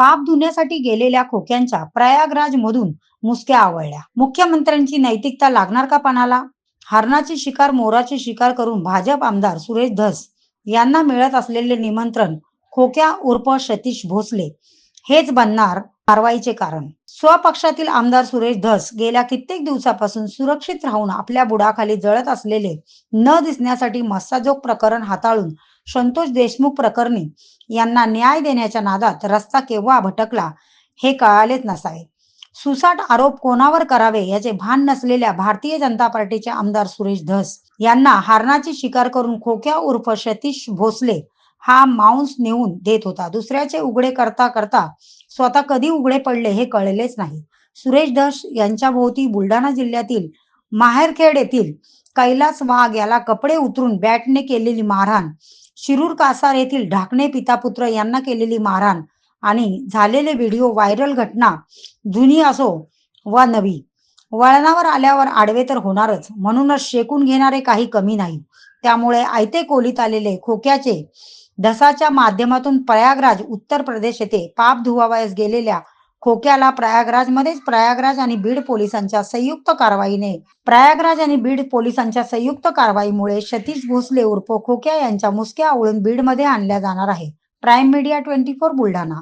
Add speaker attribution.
Speaker 1: पाप धुण्यासाठी गेलेल्या खोक्यांच्या प्रयागराज मधून मुसक्या आवळल्या. मुख्यमंत्र्यांची नैतिकता लागणार का पणाला? हरणाची शिकार मोराची शिकार करून भाजप आमदार सुरेश धस यांना मिळत असलेले निमंत्रण खोक्या उर्फ सतीश भोसले हेच बनणार कारवाईचे कारण. स्वपक्षातील आमदार सुरेश धस गेल्या कित्येक दिवसापासून सुरक्षित राहून आपल्या बुडाखाली जळत असलेले न दिसण्यासाठी मस्साजोग प्रकरण हाताळून संतोष देशमुख प्रकरणी यांना न्याय देण्याच्या नादात रस्ता केव्हा भटकला हे कळालेच नसावे. सुसाट आरोप कोणावर करावे याचे भान नसलेल्या भारतीय जनता पार्टीचे आमदार सुरेश धस यांना हारणाची शिकार करून खोक्या उर्फ सतीश भोसले हा मांस नेऊन देत होता. दुसऱ्याचे उघडे करता करता स्वतः कधी उघडे पडले हे कळलेच नाही. सुरेश धस यांच्या भोवती बुलढाणा जिल्ह्यातील माहेरखेड येथील कैलास वाघ याला कपडे उतरून बॅटने केलेली मारहाण शिरूर कासार येथील ढाकणे पितापुत्र यांना केलेली मारहाण आणि झालेले व्हिडिओ व्हायरल घटना जुनी असो वा नवी. वळणावर आल्यावर आडवे तर होणारच म्हणूनच शेकून घेणारे काही कमी नाही. त्यामुळे आयते कोलीत आलेले खोक्याचे धसाच्या माध्यमातून प्रयागराज उत्तर प्रदेश येथे पाप धुवावयास गेलेल्या खोक्याला प्रयागराजमध्येच प्रयागराज आणि बीड पोलिसांच्या संयुक्त कारवाईने. प्रयागराज आणि बीड पोलिसांच्या संयुक्त कारवाईमुळे सतीश भोसले उर्फ खोक्या यांच्या मुसक्या आवळून बीडमध्ये आणल्या जाणार आहे. Prime media twenty four Buldhana.